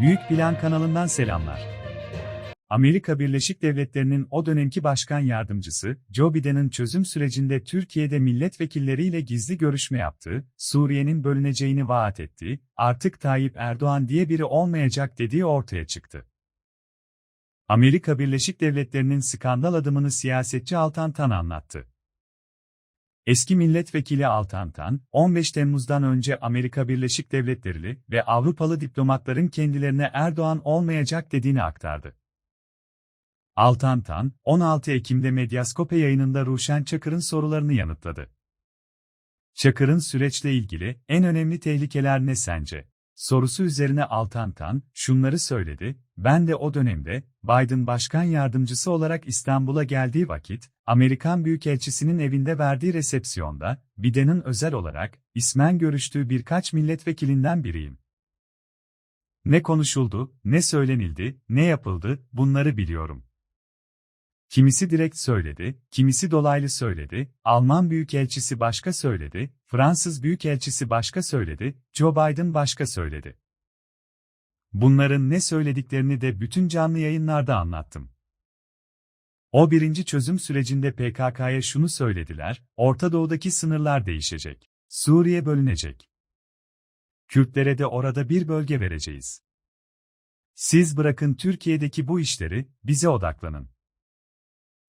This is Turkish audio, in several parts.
Büyük Plan kanalından selamlar. Amerika Birleşik Devletleri'nin o dönemki başkan yardımcısı, Joe Biden'ın çözüm sürecinde Türkiye'de milletvekilleriyle gizli görüşme yaptığı, Suriye'nin bölüneceğini vaat ettiği, artık Tayyip Erdoğan diye biri olmayacak dediği ortaya çıktı. Amerika Birleşik Devletleri'nin skandal adımını siyasetçi Altan Tan anlattı. Eski milletvekili Altan Tan, 15 Temmuz'dan önce Amerika Birleşik Devletleri'li ve Avrupalı diplomatların kendilerine Erdoğan olmayacak dediğini aktardı. Altan Tan, 16 Ekim'de Medyaskope yayınında Ruşen Çakır'ın sorularını yanıtladı. Çakır'ın süreçle ilgili en önemli tehlikeler ne sence? Sorusu üzerine Altan Tan, şunları söyledi, ben de o dönemde, Biden başkan yardımcısı olarak İstanbul'a geldiği vakit, Amerikan Büyükelçisi'nin evinde verdiği resepsiyonda, Biden'in özel olarak, ismen görüştüğü birkaç milletvekilinden biriyim. Ne konuşuldu, ne söylenildi, ne yapıldı, bunları biliyorum. Kimisi direkt söyledi, kimisi dolaylı söyledi, Alman Büyükelçisi başka söyledi, Fransız Büyükelçisi başka söyledi, Joe Biden başka söyledi. Bunların ne söylediklerini de bütün canlı yayınlarda anlattım. O birinci çözüm sürecinde PKK'ya şunu söylediler, Orta Doğu'daki sınırlar değişecek. Suriye bölünecek. Kürtlere de orada bir bölge vereceğiz. Siz bırakın Türkiye'deki bu işleri, bize odaklanın.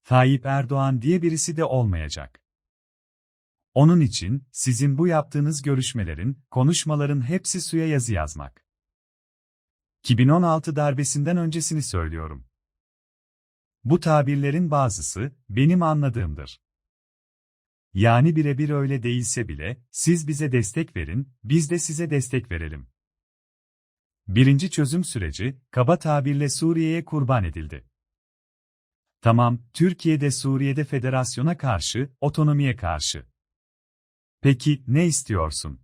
Tayyip Erdoğan diye birisi de olmayacak. Onun için, sizin bu yaptığınız görüşmelerin, konuşmaların hepsi suya yazı yazmak. 2016 darbesinden öncesini söylüyorum. Bu tabirlerin bazısı, benim anladığımdır. Yani birebir öyle değilse bile, siz bize destek verin, biz de size destek verelim. Birinci çözüm süreci, kaba tabirle Suriye'ye kurban edildi. Tamam, Türkiye'de Suriye'de federasyona karşı, otonomiye karşı. Peki, ne istiyorsun?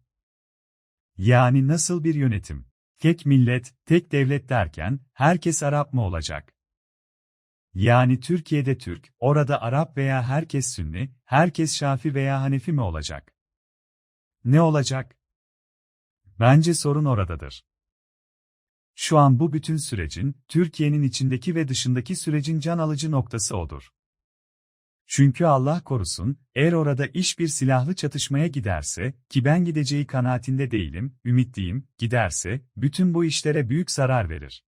Yani nasıl bir yönetim? Tek millet, tek devlet derken, herkes Arap mı olacak? Yani Türkiye'de Türk, orada Arap veya herkes Sünni, herkes Şafi veya Hanefi mi olacak? Ne olacak? Bence sorun oradadır. Şu an bu bütün sürecin, Türkiye'nin içindeki ve dışındaki sürecin can alıcı noktası odur. Çünkü Allah korusun, eğer orada iş bir silahlı çatışmaya giderse, ki ben gideceği kanaatinde değilim, ümitliyim, giderse, bütün bu işlere büyük zarar verir.